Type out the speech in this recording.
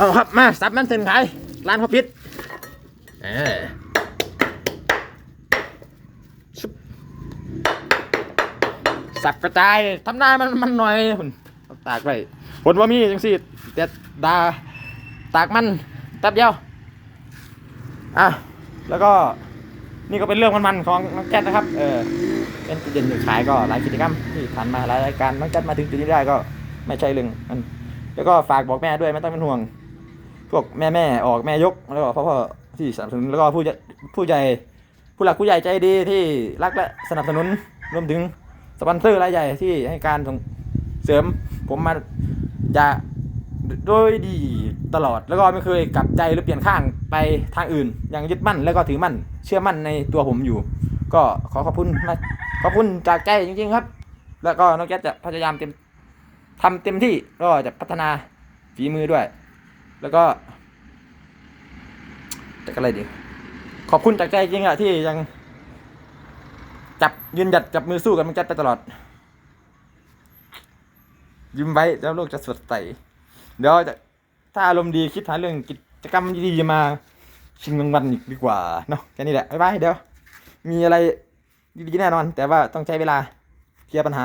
เอาครับมาซับมันเส้นขายร้านพ่อพิษเออสับกระจายทำหน้ามันมันหน่อยคุณตากไว้ผลว่ามีจังสิแต่ดาตากมันแป๊บเดียวอะแล้วก็นี่ก็เป็นเรื่องมันๆของน้องแก๊สนะครับ เออเป็นจุดเด่นจุดขายก็หลายกิจกรรมที่ผ่านมาหลายรายการน้องแก๊สมาถึงจุดนี้ได้ก็ไม่ใช่เรื่องมันแล้วก็ฝากบอกแม่ด้วยไม่ต้องเป็นห่วง พวกแม่แม่ออกแม่ยกแล้วก็พ่อพ่อที่สนับสนุนแล้วก็ผู้ใหญ่ผู้ใหญ่ผู้หลักผู้ใหญ่ใจดีที่รักและสนับสนุนรวมถึงสปอนเซอร์รายใหญ่ที่ให้การส่งเสริมผมมาจะโดยดีตลอดแล้วก็ไม่เคยกลับใจหรือเปลี่ยนข้างไปทางอื่น ยังยึดมั่นแล้วก็ถือมั่น เชื่อมั่นในตัวผมอยู่ ก็ขอขอบคุณนะขอบคุณจากใจจริง ๆ ครับ แล้วก็น้องแก๊สจะพยายามเต็มทำเต็มที่ก็จะพัฒนาฝีมือด้วย แล้วก็จะอะไรดีขอบคุณจากใจจริงอะที่ยัง จับยืนหยัดจับมือสู้กันมันจัดไปตลอด ยิ้มไว้แล้วโลกจะสดใสเดี๋ยวจะถ้าอารมณ์ดีคิดหาเรื่องกิจกรรมดีๆมาชิงรางวัลอีกดีกว่าเนาะแค่นี้แหละบ๊ายบายเดี๋ยว มีอะไรดีๆแน่นอน แต่ว่าต้องใช้เวลาเคลียร์ปัญหา